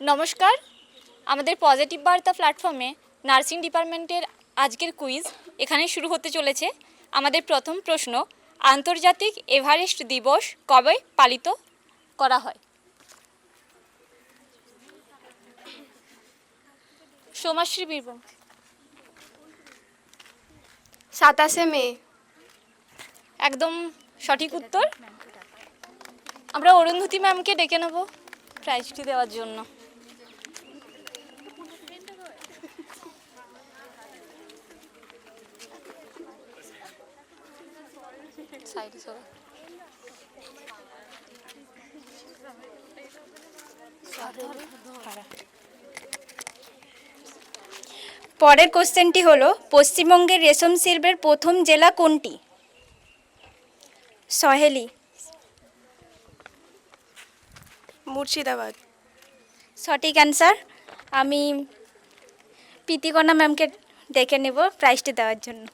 নমস্কার। আমাদের পজিটিভ বার্তা প্ল্যাটফর্মে নার্সিং ডিপার্টমেন্টের আজকের কুইজ এখানে শুরু হতে চলেছে। আমাদের প্রথম প্রশ্ন আন্তর্জাতিক এভারেস্ট দিবস কবে পালিত করা হয়? সোমাশ্রী বীরভূম। সাতাশে মে। একদম সঠিক উত্তর। আমরা অরুন্ধতী ম্যামকে ডেকে নেব। প্রাইজটি দেওয়ার জন্য। সাইডে সরো। পরের কোশ্চেনটি হলো পশ্চিমবঙ্গের রেশম শিল্পের প্রথম জেলা কোনটি? সহেলি। মুর্শিদাবাদ। সঠিক অ্যান্সার আমি প্রীতিকণা ম্যামকে ডেকে নেব প্রাইজটি দেওয়ার জন্য।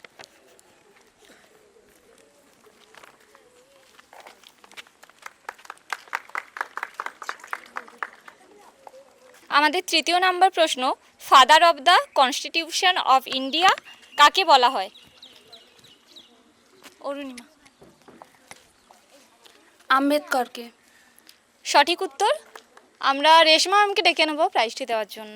আমাদের তৃতীয় নাম্বার প্রশ্ন father of the constitution of India কাকে বলা হয়? অরুণিমা। আম্বেদকরকে। সঠিক উত্তর আমরা রেশমা ম্যামকে ডেকে নেব প্রাইজটি দেওয়ার জন্য।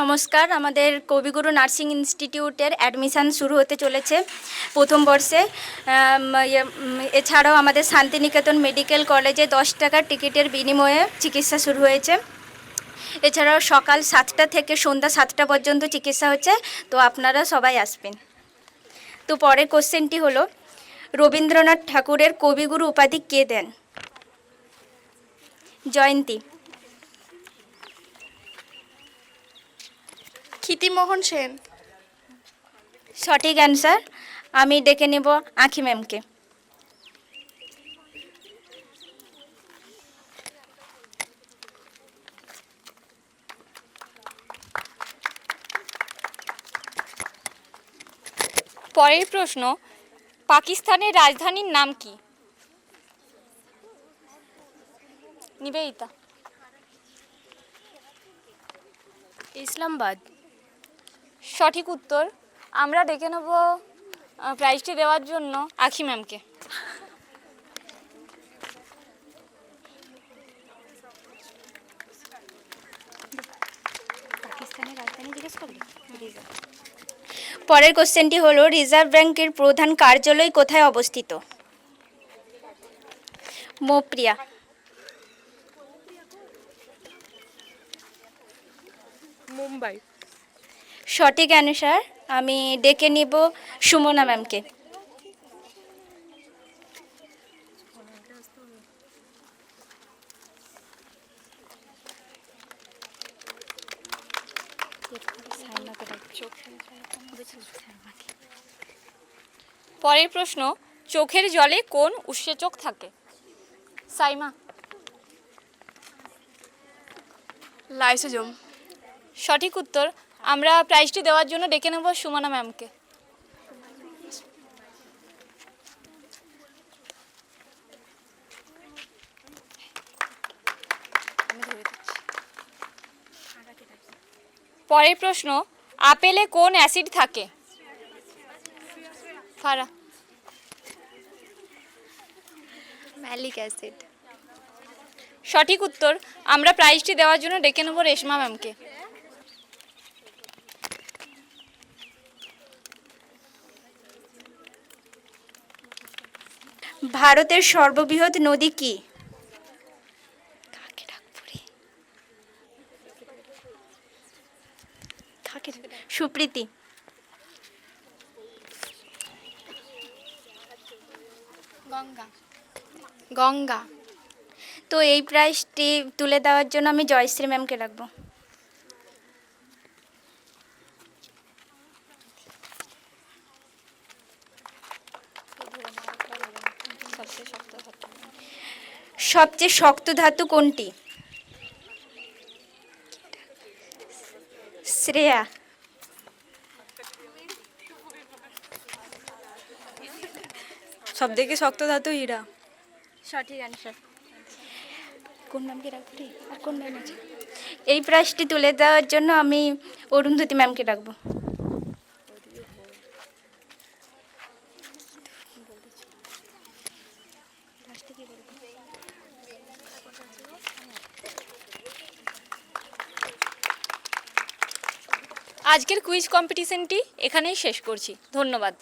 নমস্কার আমাদের কবিগুরু নার্সিং ইনস্টিটিউটের অ্যাডমিশান শুরু হতে চলেছে প্রথম বর্ষে। ইয়ে, এছাড়াও আমাদের শান্তিনিকেতন মেডিকেল কলেজে দশ টাকার টিকিটের বিনিময়ে চিকিৎসা শুরু হয়েছে। এছাড়াও সকাল সাতটা থেকে সন্ধ্যা সাতটা পর্যন্ত চিকিৎসা হচ্ছে তো আপনারা সবাই আসবেন। তো পরের কোশ্চেনটি হলো রবীন্দ্রনাথ ঠাকুরের কবিগুরু উপাধি কে দেন? জয়ন্তী। ক্ষিতিমোহন সেন। সঠিক অ্যান্সার আমি ডেকে নেব আঁখি ম্যামকে। পরের প্রশ্ন পাকিস্তানের রাজধানীর নাম কি? নিবেদিতা। ইসলামাবাদ। সঠিক উত্তর আমরা ডেকে নেব প্রাইজটি দেওয়ার জন্য আখি ম্যামকে পরের কোশ্চেনটি হলো রিজার্ভ ব্যাংকের প্রধান কার্যালয় কোথায় অবস্থিত? মোপ্রিয়া। মুম্বাই। সঠিক অ্যান্সার আমি ডেকে নিব সুমনা ম্যামকে। পরের প্রশ্ন চোখের জলে কোন উৎসেচক থাকে? সাইমা। লাইসোজোম। সঠিক উত্তর আমরা প্রাইজটি দেওয়ার জন্য ডেকে নেব সুমনা ম্যামকে। পরের প্রশ্ন আপেলে কোন অ্যাসিড থাকে? ফারা। Malic acid. সঠিক উত্তর আমরা প্রাইজটি দেওয়ার জন্য ডেকে নেব রেশমা ম্যামকে। ভারতের সর্ববৃহৎ নদী কি? সুপ্রীতি। গঙ্গা। গঙ্গা। তো এই প্রাইজটি তুলে দেওয়ার জন্য আমি জয়শ্রী ম্যামকে রাখব সবচেয়ে শক্ত ধাতু। কোনটি? শ্রেয়া। সব থেকে শক্ত ধাতু হীরা। সঠিক অ্যান্সার কোন নাম কি রাখব আর কোন নাম আছে? এই প্রাইজটি তুলে দেওয়ার জন্য আমি অরুন্ধতী ম্যামকে ডাকবো। আজকের কুইজ কম্পিটিশনটি এখানেই শেষ করছি। ধন্যবাদ।